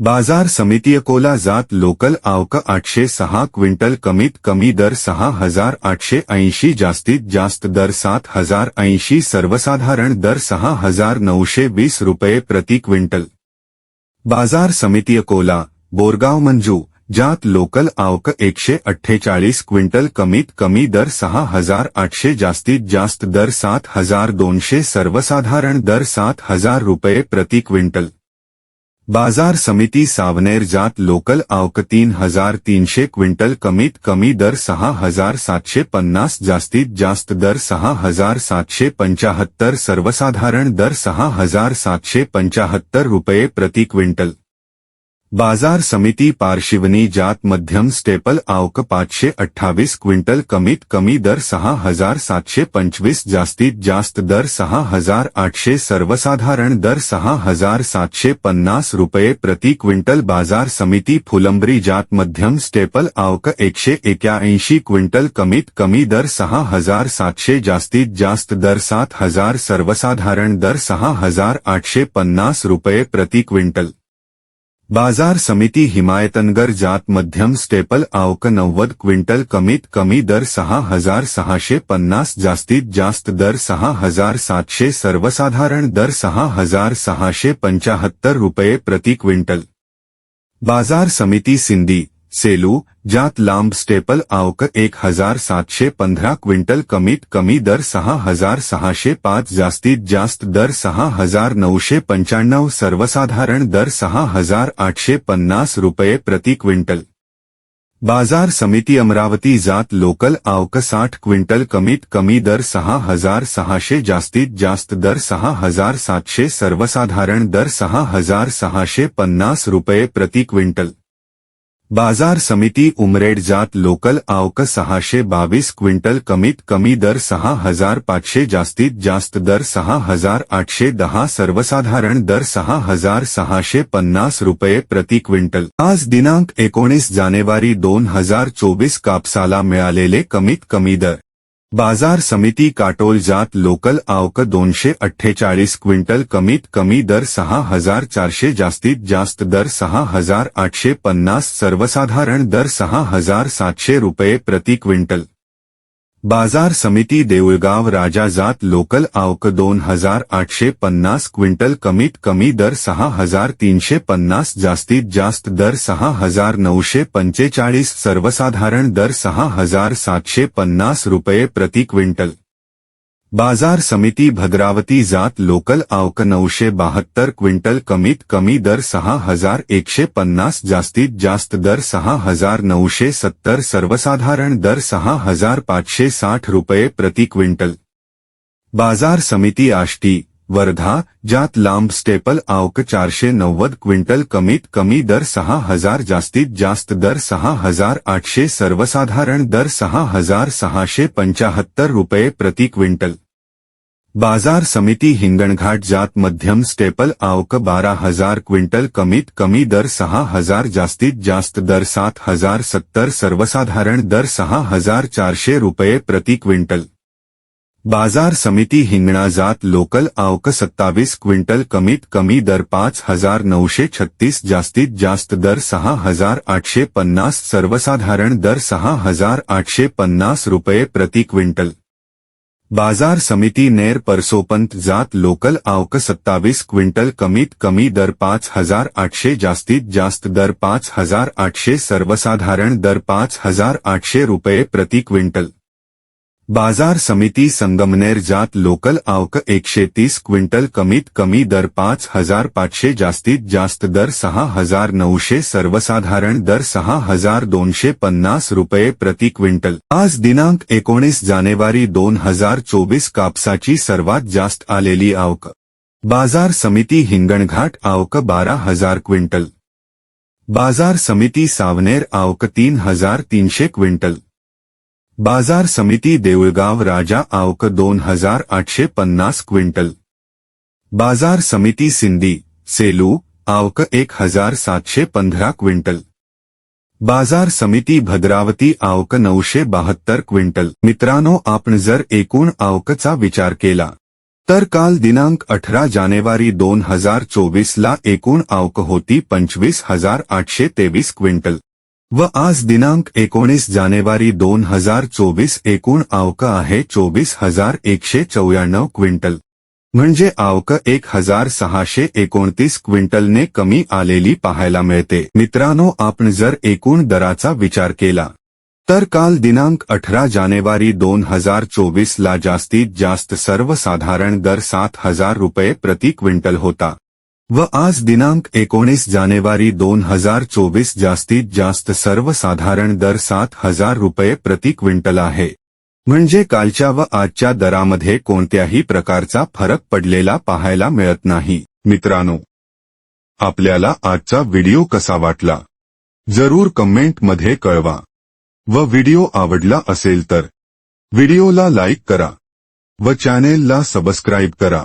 बाज़ार समिती अकोला जात लोकल आवक आठशे सहा क्विंटल कमीत कमी दर सहा हज़ार आठशे ऐंशी जास्तीत जास्त दर सात हज़ार ऐंशी सर्वसाधारण दर सहा हज़ार नऊशे वीस रुपये प्रति क्विंटल. बाज़ार समिती अकोला बोरगाव मंजू, जात लोकल आवक एकशे अठ्ठेचाळीस क्विंटल कमीत कमी दर सहा हज़ार आठशे जास्तीत जास्त दर सात हज़ार दोनशे सर्वसाधारण दर सात हज़ार रुपये प्रति क्विंटल. बाज़ार समिति सावनेर जात लोकल आवक तीन हज़ार तीनशे क्विंटल कमीत कमी दर सहा हज़ार सातशे पन्नास जास्तीत जास्त दर सहा हज़ार सातशे पंचाहत्तर सर्वसाधारण दर सहा हज़ार सातशे पंचाहत्तर रुपये प्रति क्विंटल. बाज़ार समिती पार्शिवनी जात मध्यम स्टेपल आवक पाचशे अठ्ठावीस क्विंटल कमीत कमी दर सहा हज़ार सातशे पंचवीस जास्तीत जास्त दर सहा हज़ार आठशे सर्वसाधारण दर सहा हज़ार सातशे पन्नास रुपये प्रति क्विंटल बाज़ार समिती फुलंब्री जात मध्यम स्टेपल आवक एकशे एक्याऐंशी क्विंटल कमीत कमी दर सहा हज़ार सातशे जास्तीत जास्त दर सात हज़ार सर्वसाधारण दर सहा हज़ार आठशे पन्नास रुपये प्रति क्विंटल। बाज़ार समिति हिमायतनगर जात मध्यम स्टेपल आवक नव्वद क्विंटल कमीत कमी दर सहा हज़ार सहाशे पन्नास जास्तीत जास्त दर सहा हज़ार सातशे सर्वसाधारण दर सहा हज़ार सहाशे पंचाहत्तर रुपये प्रति क्विंटल. बाज़ार समिति सिंधी, सेलू जात लांब स्टेपल आवक एक हज़ार सातशे पंधरा क्विंटल कमीत कमी दर सहा हज़ार सहाशे पाच जास्तीत जास्त दर सहा हज़ार नऊशे पंच्याण्णव सर्वसाधारण दर सहा हज़ार आठशे पन्नास रुपये प्रति क्विंटल। बाज़ार समिती अमरावती जात लोकल आवक साठ क्विंटल कमीत कमी दर सहा हज़ार सहाशे जास्तीत जास्त दर सहा हज़ार सातशे सर्वसाधारण दर सहा हज़ार सहाशे पन्नास रुपये प्रति क्विंटल। बाज़ार समिति उमरेड जात लोकल आवक सहाशे बावीस क्विंटल कमीत कमी दर सहा हज़ार पांचे जास्तीत जास्त दर सहा हज़ार आठशे दहा सर्वसाधारण दर सहा हज़ार सहाशे पन्नास रुपये प्रति क्विंटल. आज दिनांक एकोणीस जानेवारी दोन हज़ार चोवीस कापसाला मिळालेले कमीत कमी दर. बाज़ार समिति काटोल जात लोकल आवक दोनशे अठ्ठेचाळीस क्विंटल कमीत कमी दर सहा हज़ार चारशे जास्तीत जास्त दर सहा हज़ार आठशे पन्नास सर्वसाधारण दर सहा हज़ार सातशे रुपये प्रति क्विंटल. बाजार समिती देऊळगाव राजा जात लोकल आवक दोन हजार आठशे पन्नास क्विंटल कमीत कमी दर सहा हजार तीनशे पन्नास जास्तीत जास्त दर सहा हजार नऊशे पंचेचाळीस सर्वसाधारण दर सहा हजार सातशे पन्नास रुपये प्रति क्विंटल. बाज़ार समिती भद्रावती जात लोकल आवक नऊशे बहात्तर क्विंटल कमीत कमी दर सहा हज़ार एकशे पन्नास जास्तीत जास्त दर सहा हज़ार नऊशे सत्तर सर्वसाधारण दर सहा हज़ार पाचशे साठ रुपये प्रति क्विंटल. बाज़ार समिती आष्टी, वर्धा, जात लांब स्टेपल आवक चारशे नव्वद क्विंटल कमीत कमी दर सहा हज़ार जास्तीत जास्त दर सहा हज़ार आठशे सर्वसाधारण दर सहा हज़ार सहाशे पंचाहत्तर रुपये प्रति क्विंटल. बाज़ार समिती हिंगणघाट जात मध्यम स्टेपल आवक बारा हज़ार क्विंटल कमीत कमी दर सहा हज़ार जास्तीत जास्त दर सात हज़ार सत्तर सर्वसाधारण दर सहा हज़ार चारशे रुपये प्रति क्विंटल। बाज़ार समिती हिंगणा जात लोकल आवक सत्तावीस क्विंटल कमीत कमी दर पाच हज़ार नऊशे छत्तीस जास्तीत जास्त दर सहा हज़ार आठशे पन्नास सर्वसाधारण दर सहा हज़ार आठशे पन्नास रुपये प्रति क्विंटल। बाज़ार समिति नेर परसोपंत जात लोकल आवक सत्तावीस क्विंटल कमीत कमी दर पाँच हज़ार आठशे जास्तीत जास्त दर पाँच हज़ार आठशे सर्वसाधारण दर पाँच हज़ार आठशे रुपये प्रति क्विंटल. बाजार समिती संगमनेर जात लोकल आवक एकशे तीस क्विंटल कमीत कमी दर पाच हजार पाचशे जास्तीत जास्त दर सहा हजार नऊशे सर्वसाधारण दर सहा हजार दोनशे पन्नास रुपये प्रति क्विंटल. आज दिनांक एकोणीस जानेवारी दोन हजार चोवीस कापसाची सर्वात जास्त आलेली आवक. बाजार समिती हिंगणघाट आवक बारा हजार क्विंटल. बाजार समिती सावनेर आवक तीन हजार तीनशे क्विंटल. बाजार समिती देऊळगाव राजा आवक दोन हजार आठशे पन्नास क्विंटल. बाजार समिती सिंधी सेलू आवक एक हजार सातशे पंधरा क्विंटल. बाजार समिती भद्रावती आवक नऊशे बहात्तर क्विंटल. मित्रांनो आपण जर एकूण आवकचा विचार केला तर काल दिनांक अठरा जानेवारी दोन हजार चोवीसला एकूण आवक होती पंचवीस हजार आठशे तेवीस क्विंटल. व आज दिनांक एकोणीस जानेवारी दोन हजार चोवीस एकूण आवक आहे चोवीस हजार एकशे चौऱ्याण्णव क्विंटल. म्हणजे आवक एक हजार सहाशे एकोणतीस क्विंटलने कमी आलेली पाहायला मिळते. मित्रांनो आपण जर एकूण दराचा विचार केला तर काल दिनांक अठरा जानेवारी दोन हजार चोवीस ला जास्तीत जास्त सर्वसाधारण दर सात हजार रुपये प्रति क्विंटल होता. व आज दिनांक एकोणीस जानेवारी दोन हजार चोवीस जास्तीत जास्त सर्वसाधारण दर सात हजार रुपये प्रति क्विंटल आहे. म्हणजे कालच्या व आजच्या दरामध्ये कोणत्याही प्रकारचा फरक पडलेला पाहायला मिळत नाही. मित्रांनो आपल्याला आजचा व्हिडिओ कसा वाटला? जरूर कमेंटमध्ये कळवा. व व्हिडिओ आवडला असेल तर व्हिडिओला लाईक करा. व चॅनेलला सबस्क्राईब करा.